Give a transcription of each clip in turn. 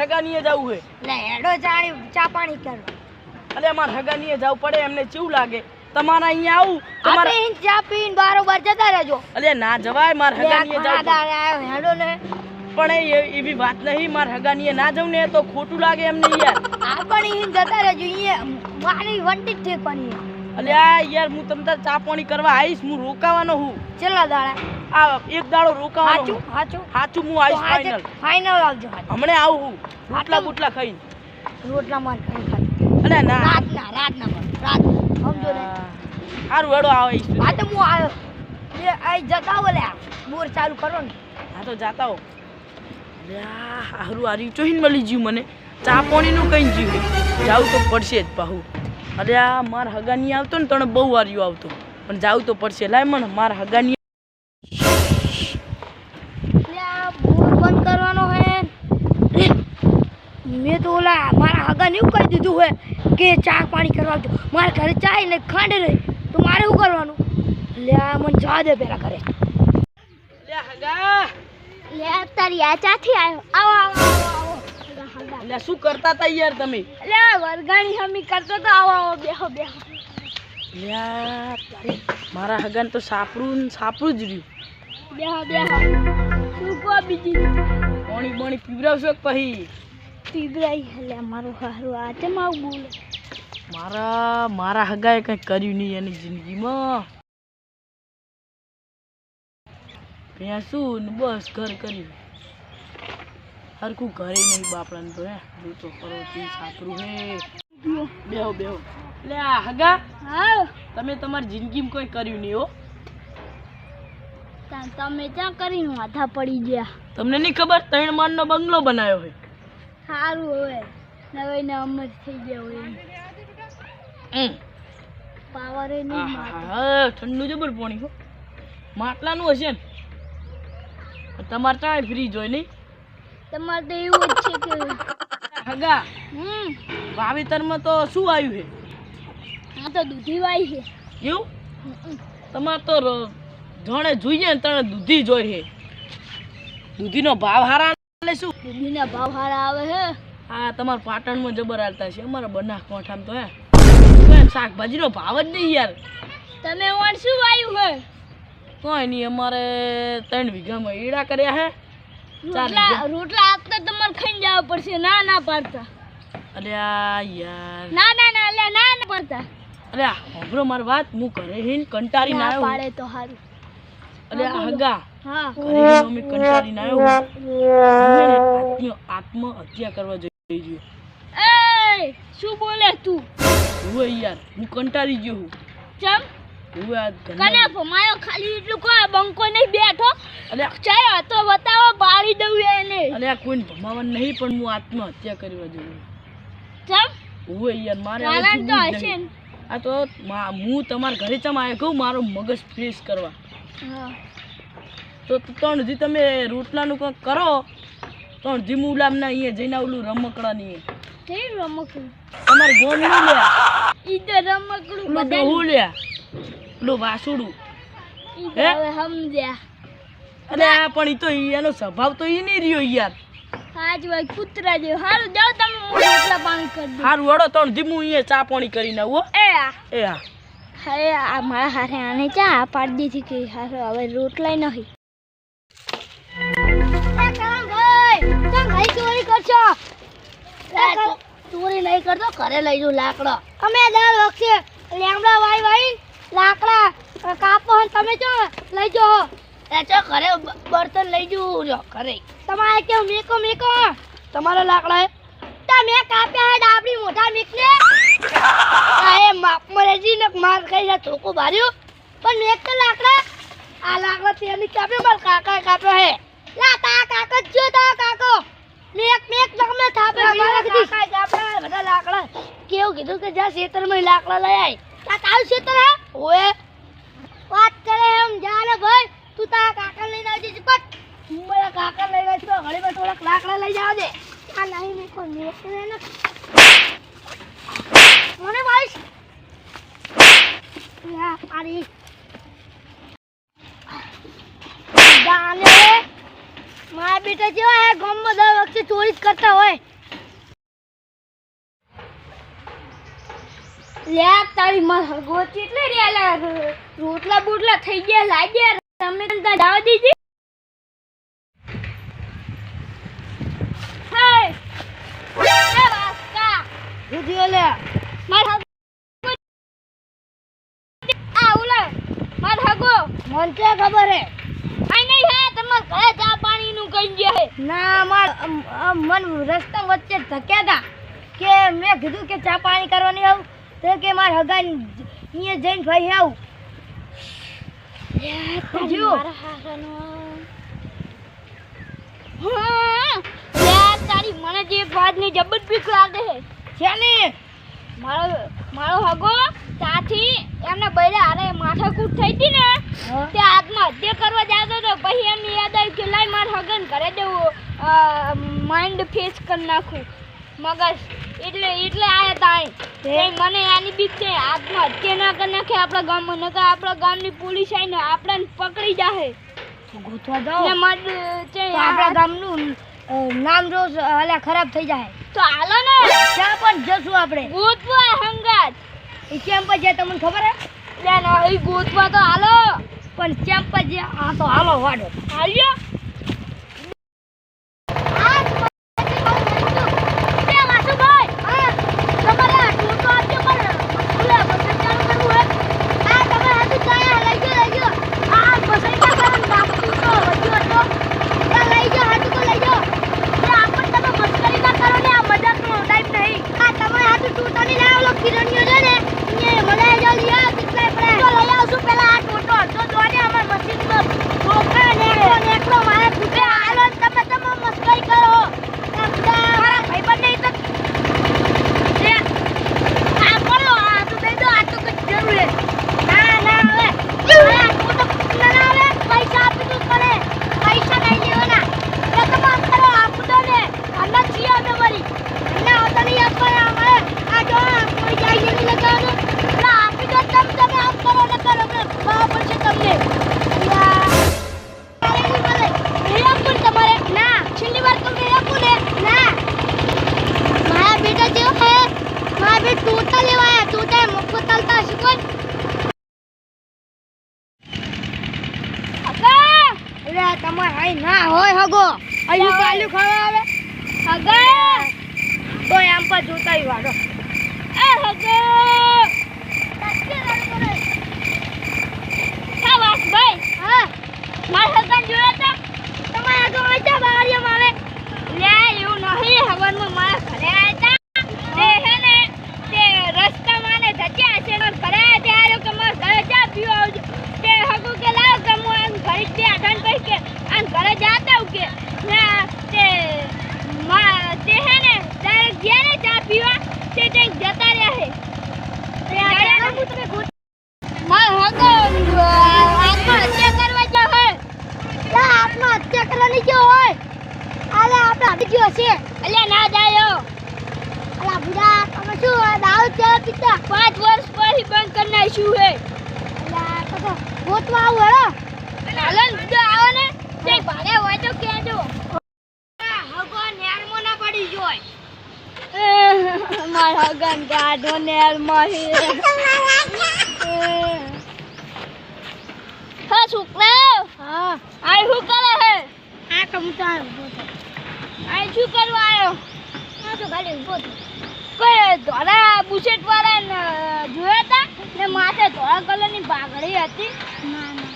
હગાનીએ જવું હે? લે હેડો જાણી ચા પાણી કરો. અલે માર હગાનીએ જવું પડે એમને કેવું લાગે? તમારા અહીંયા આવું? તમારે અહીં ચા પીને બારોબાર જતા રહેજો. અલે ના જવાય માર હગાનીએ જવું હેડો ને પણ એવી વાત નહીં માર હગાનીએ ના જવું ને તો ખોટું લાગે એમને યાર. પણ અહીં જતા રહેજો અહીંયા મારી વંટી ઠેકવાની અલે આ યાર હું તમ તાર ચા પાણી કરવા આવીશ હું રોકાવાનો હું. છેલ્લા દાડા. આ એક દાડો રોકાવાનો હાચું. હાચું? હાચું હું આવીશ ફાઇનલ ફાઇનલ આવજો હમણે આવું હું. રોટલા બુટલા ખાઈને. રોટલા માર ખાઈ અલે ના. રાતના રાત ના રાત સમજો ને. સારું હેડો આવીશ હા તો હું આવ્યો બે આઈ જતા હો લે બોર ચાલુ કરો ને. હા તો જાતા હો. હારું હારી ચોહીન મળી જ્યું મને. ચા પાણીનું કઈ જીવ જાવું તો પડશે જ પાહુ. અરે આ માર હગાની આવતો ને તને બહુ વાર્યું આવતો. પણ જાવું તો પડશે. લાય મને માર હગાની એટલે આ બોર બંધ કરવાનો હે મેં તો ઓલા મારા એવું કહી દીધું હોય કે ચા પાણી કરવા આવજો. મારા ઘરે ચા ને ખાંડ રહી તો મારે શું કરવાનું? લે આ મને જવા દે પેલા ઘરે. લે તારી આ ચાથી આવ્યો આવો આવો આવો એટલે શું કરતા તા યાર તમે? લે વરગાણી હમી કરતો તો આવો આવો બેહો બેહો. લે તારી મારા હગન તો સાપડું સાપડું જ રહ્યું. બેહો બેહો. શું કહો બીજી? પાણી પાણી પીવડાવશો પછી? પીગરાઈ એટલે મારું હારું આ ચમ આવું બોલે? મારા મારા હગાએ કંઈ કર્યું નહીં એની જિંદગીમાં. ત્યાં શું ને બસ ઘર કર્યું. હરખું ઘરે નહીં બાપડાને તો હે કરો તે સાપરું હે. બેહો બેહો. એટલે આ હગા. હા તમે તમારી જિંદગીમાં કોઈ કર્યું નહીં હો. તમે ક્યાં કરીને માથા પડી ગયા. તમને નહીં ખબર? ત્રણ માળનો બંગલો બનાવ્યો હોય સારું હવે. નવે ને અમર થઈ ગયા હોય પાવર ઠંડુ જબર પાણી હો. માટલાનું હશે ને તમારે ત્યાં ફ્રીજ હોય નહીં. તમારે તો એવું જ છે કે હગા હમ. વાવેતરમાં તો શું આવ્યું છે? આ તો દૂધી વાય છે. એવું? તમારે તો જણે જોઈએ ને તણે દૂધી જોઈ છે. દૂધીનો ભાવ હારા એટલે શું ભાવ સારા આવે છે હા તમારા પાટણમાં જબર હાલતા છે. અમારા બનાસ કોઠામાં તો હે. શાકભાજીનો ભાવ જ નહીં યાર. તમે વણ શું વાયું છે કોઈ નહીં અમારે ત્રણ વીઘામાં ઈડા કર્યા હે. રોટલા રોટલા આપતા તમારે ખાઈને જવા પડશે. ના ના પાડતા. અરે આ યાર. ના ના ના અલ્યા ના ના પાડતા. અરે આ મારી વાત હું ઘરે હિન કંટાળી ના પાડે તો સારું અરે હગા. હા. ઘરે અમે કંટાળી ના આવ્યો આત્મ આત્મહત્યા કરવા જઈ ગયો એ શું બોલે તું? હું યાર હું કંટાળી ગયો હું. ચમ? હું આ કને ભમાયો ખાલી એટલું કોઈ બંકો નહીં બેઠો? અરે ચાલ હતો બતાવો પાડી દઉં એને. અરે આ કોઈને ભમાવાનું નહીં પણ હું આત્મહત્યા કરવા જઈ ચમ? હું યાર મારે કારણ તો હશે આ તો હું તમારા ઘરે ચમ આવ્યો કહું મારો મગજ ફ્રેશ કરવા? હા. તો ત્રણ દી તમે રોટલાનું કંઈક કરો. ત્રણ દી મુલામના અહીંયા જઈને ઓલું રમકડાની. એ. રમકડું? તમારે ગોમ નહીં લ્યા ઈ તો રમકડું બધા લ્યા ઓલું વાસુડું. હે? સમજ્યા. અરે આ પણ ઈ તો એનો સ્વભાવ તો ઈ નહીં રહ્યો યાર. આજ ભાઈ કૂતરા જેવું. સારું જાઓ તમે હું રોટલા પાણી કરી દઉં. હારું વડો ત્રણ દી હું અહીંયા ચા પાણી કરીને આવું હો. એ આ. એ હા આ મારા હારે આને ચા પાડી દીધી કે હારે હવે રોટલાય નહીં. ચોરી નહીં કરતો ઘરે લઈ જઉં લાકડો. અમે દર વખતે લેમડા વાઈ વાઈ લાકડા કાપો તમે જો લઈ જો ચો ઘરે બર્તન લઈ જઉં જો ઘરે. તમારે કેવું મેકો મેકો? તમારા લાકડા તમે કાપ્યા હે ડાબડી મોટા મીકને. એ માપ મરે ને માર ખાઈ ના થોકો ભાર્યું પણ મેક તો લાકડા આ લાકડા તેની કાપ્યો મારા કાકા કાપ્યો હે. લા તા કાકા જ જો તા કાકો. મેક મેક તમને થાપે કાપ્યા બધા લાકડા. કેવું કીધું કે જા ખેતરમાં લાકડા લઈ આય. તા તારું ખેતર હે? ઓએ. વાત કરે એમ જાને ભાઈ. તું તા કાકા લઈને આવજે પટ મારા કાકા લઈને આવીશ તો ઘડીમાં થોડાક લાકડા લઈ જાવ દે. આ નહીં મેં કોઈ મેક ને મને ભાઈ યા પાડી. જાને મારા બેટા જેવા હે ગામમાં દર વખતે ચોરી કરતા હોય. લે તારી માં હરગોચી એટલે રે રોટલા બુટલા થઈ ગયા લાગ્યા તમે તને દાવ દીધી? મન કે ખબર હે? મન રસ્તા વચ્ચે ધક્યા હતા કે મેં કીધું કે ચા પાણી કરવાની આવું તો કે મારા હગા અહીંયા જઈને ભાઈ આવું. જો. મારા હારાનો. હા લે તારી મને જે વાતની જબર બીક લાગે છે. ને મારો મારો હગો ત્યાંથી એમને બૈરે હારે માથાકૂટ થઈ હતી ને તે આત્મહત્યા કરવા જતો તો પછી એમને યાદ આવ્યું કે લાય માર હગન ઘરે જવું માઇન્ડ ફેસ કરી નાખું. મગજ. એટલે એટલે આયા તાઈ. તે મને આની બીક છે. આત્મહત્યા ના કરી નાખે આપણા ગામમાં નકર આપણા ગામની પોલીસ આવીને આપણને પકડી જાહે. ગોતવા ને જાઓ મત છે આપણા ગામનું નામ રોજ અલા ખરાબ થઈ જાય તો હાલો ને. ત્યાં પણ જશું આપણે. ગોતવા હંગાત. એ કેમ પર જાય તમને ખબર હે? ત્યાં ના એ ગોતવા તો હાલો. પણ કેમ પર જાય આ તો હાલો વાડો. હાલ્યો. તમારે હાઈ ના હોય હગો. અહીં પાલ્યું ખાવા આવે. હગો. તો આમ પર જોતા વાળો એ હગા. વાસ ભાઈ. હા. માર હગન જોયો તા? તમારા હગન આજા બારીમાં આવે. લે એવું નહીં. હગનમાં મારા ઘરે આયા તા તે હે ને તે રસ્તામાં ને ધક્યા છે મારા ઘરે આયા ત્યારે કે મારા ઘરે ચા પીવા આવજો તે હગુ કે લાવ કે હું આમ ઘરે જ આઠન કહી કે આમ ઘરે જાતા હું કે ને તે મા તે હે ને ડાયરેક્ટ ગયા ને ચા પીવા તે ત્યાં જતા રહ્યા હે તે આયા હું તમે ગોત માર હગો આત્મહત્યા કરવા જો હે લા આત્મહત્યા કરવાની જો હોય આલે છે. અલ્યા ના જાયો. અલા બુડા તમે શું દારૂ છે પીતા? પાંચ વર્ષ પછી બંધ કરી નાખ્યું હે અલા તો ગોતવા આવું હેડો. હાલો બુડા આવો ને. તે ભાડે હોય તો કહેજો. હગો નેરમો ના પડી જોય મારા હગન ગાઢો હે હા. છોકરા હા આ શું કરે હે આ કમતા આ શું કરવા આવ્યો આ તો ખાલી ઊભો થા કોઈ ધોળા બુશેટ વાળા જોયા તા? ને માથે ધોળા કલરની પાઘડી હતી. ના ના.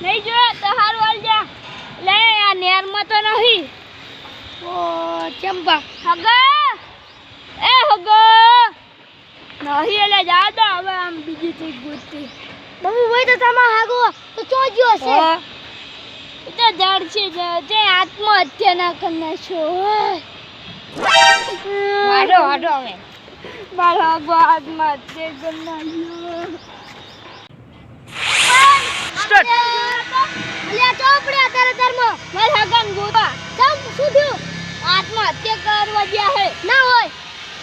નહીં જોયા? તો સારું હાલ જા. લે આ નેરમાં તો નહીં. ઓ ચંપા. હગા. એ હગા. નહીં એટલે જા તો. હવે આમ બીજી ચીજ ગોતતી. મમ્મી હોય તો તમાર હાગો. તો ચો ગયો છે તો જડ છે જ- આત્મહત્યા ના કરના છો મારો વાડો હવે. મારો હગો આત્મહત્યા કરી નાખ્યો સ્ટાર્ટ. અલ્યા ચોપડે અત્યારે ધર્મ મારા ગન ગોતા ચમ શું થયું?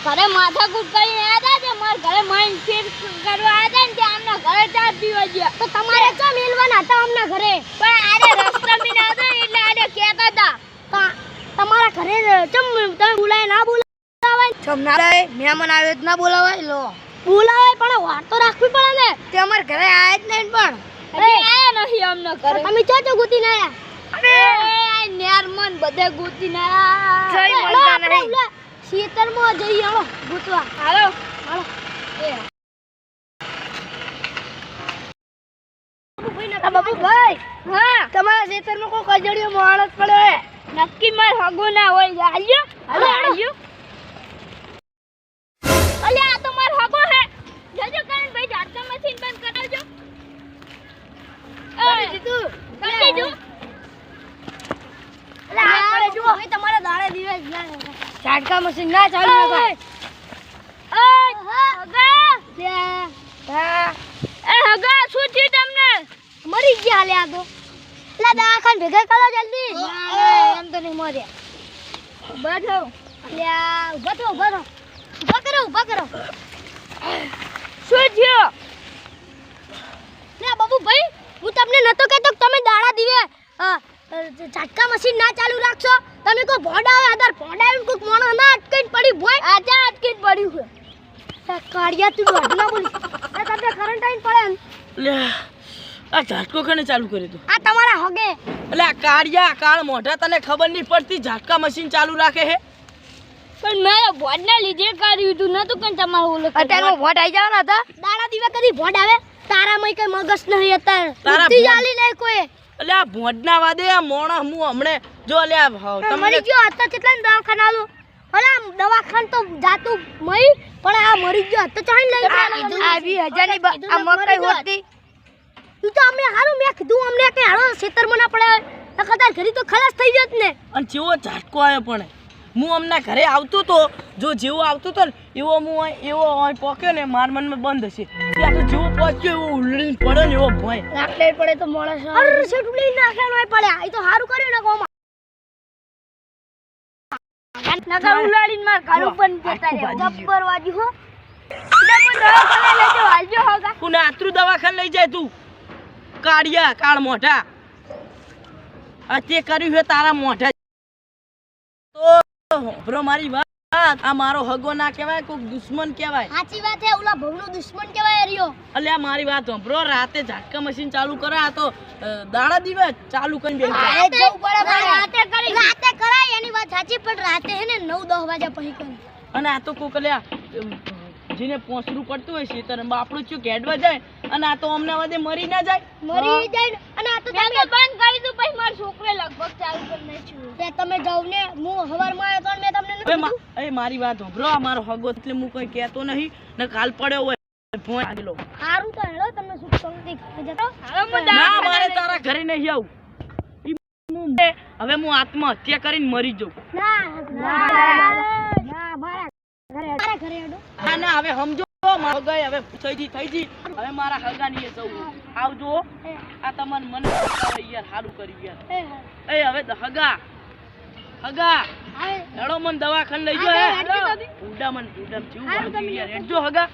ઘરે માથાકૂટ કરીને આવ્યા હતા તે મારા ઘરે માઇન્ડ ફેર કરવા આવ્યા હતા ને ત્યાં અમને ઘરે ચા પીવા ગયા. તો તમારે ચા મેલવાના હતા અમને ઘરે? પણ આરે રસ્તા બી ના એટલે આરે કહેતા હતા તમારા ઘરે ચમ તમે બોલાય ના બોલાવાય? ચમ ના રે મહેમાન આવે તો ના બોલાવાય? લો. બોલાવે પણ વાત તો રાખવી પડે ને. તે અમાર ઘરે આયા જ નહીં પણ. અરે આયા નથી અમને ઘરે. અમે ચા ચો ગોતી ના આયા અરે નેરમન બધે ગોતી ના જય મળતા નહીં. શીતળમાં જઈએ હાલો ગોતવા હાલો હાલો. એ. બાબુભાઈ હા. તમારા ખેતરમાં કોઈ કજડીયો માણસ પડે નક્કી માર હગો ના હોય. હાલ્યો. હાલો હાલ્યો. અલે આ તો માર હગો હે. જજો કરણ ભાઈ ઝાટકા મશીન બંધ કરાવજો કરી દીધું કરી દીધું અલે આપણે જો હવે તમારા દાડે દિવસ ના ઝાટકા મશીન ના ચાલુ તમને? મરી ગયા લે આ તો. લા દવાખાન ભેગા કરો જલ્દી. એમ તો નહીં મરે. બેઠો લ્યા ઊભા થો ઊભા થો. ઊભા કરો ઊભા કરો. શું થયો? લે બાબુ ભાઈ હું તમને નતો કહેતો તમે દાડા દીવે ઝાટકા મશીન ના ચાલુ રાખશો. તમે કો ભોડા આવે આધાર ભોડા મોણો ના અટકીને પડી ભોય આજા અટકીને પડ્યું છે તા કાળિયા તું ના બોલી આ તમને કરંટ આવીને પડે ને? લે આ ઝાટકો કને ચાલુ કરી તો? આ તમારા હગે. એટલે આ કાળિયા કાળ મોઢા તને ખબર નહીં પડતી ઝાટકા મશીન ચાલુ રાખે હે? પણ મેં ભોડ ના લીધે કર્યું તું નતું કઈ તમારું ઓલું અત્યારે ભોડ આવી જવાના હતા. દાડા દીવા કદી ભોડ આવે? તારામાં કઈ મગજ નહીં અત્યારે. તારા જાલી નહીં કોઈ. એટલે આ ભોંડના વાદે આ મોણા હું હમણે જો લે આ ભાવ મરી તમને ગયો હતો કેટલા દવાખાના લો અરે દવાખાન તો જાતું મય પણ આ મરી ગયો હતો ચાઈ લઈ આ વીસ હજારની બ- આ મકાઈ હોતી. તું તો અમને હારું મેં કીધું અમને કે હારો ખેતરમાં ના પડે નકર તાર ઘરી તો ખલાસ થઈ જત ને. અને જેવો ઝાટકો આવ્યો પણ. હું અમના ઘરે આવતો તો જો જેવો આવતો તો ને એવો હું એવો પોક્યો ને માર મનમાં બંધ હશે. ત્યાં તો જેવો પહોંચ્યો એવો ઉલડીને પડે ને એવો ભય. રાત્રે પડે તો મોળસ અરે સેટું લઈ નાખેલો હોય પડે તો હારું કર્યું ને કોમાં. નકર ઉલાડીને માર ઘર ઉપર જતા રે જબ્બર વાજી હો. ડબલ દવાખાને લેજો હાલજો હોગા. કોને આતરું દવાખાને લઈ જાય તું. કાળિયા કાળ મોઢા. આ તે કર્યું છે તારા મોઢા. તો મારી વાત. આ મારો હગો ના કહેવાય કોઈક દુશ્મન કહેવાય. સાચી વાત છે ઓલા ભવનો દુશ્મન કેવાય રહ્યો અલ્યા મારી વાત બ્રો રાતે ઝાટકા મશીન ચાલુ કરે આ તો દાડા દિવસ ચાલુ કરીને બેસી રાતે પડે રાતે કરી રાતે કરાય એની વાત સાચી પણ રાતે હે ને 9 10 વાગ્યા પછી કરી. અને આ તો કોક અલ્યા અમ, પોસરું પડતું હોય શીતર બાપડું ચું કેડવા જાય અને આ તો અમદાવાદે મરી ના જાય મરી જાય અને આ તો તમે બંધ કરી દો પછી મારા છોકરે લગભગ ચાલુ કરી નાખ્યું તે તમે જાવ ને હું હવારમાં આવ્યો તો મેં તમને એ મારી વાત હોભરો આ મારો હગો એટલે હું કોઈ કહેતો નહીં ને કાલ પડ્યો હોય ફોન આગલો સારું તો હેલો તમે સુખ શાંતિ ઘરે જતો ના મારે તારા ઘરે નહીં આવું હવે હું આત્મહત્યા કરીને મરી જાઉં ના ઘરે મારા ઘરે હેડો ના ના હવે સમજો મારો ગઈ હવે થઈ જી થઈ જી હવે મારા હગાની જવું. આવજો. આ તમારે મને યાર સારું કરી યાર. એ હવે હગા. હગા. હેડો મને દવાખાને લઈ જો હે. ઉડા મને ઉડા જેવું હારું વાગ્યું તમે યાર. હેડજો હગા.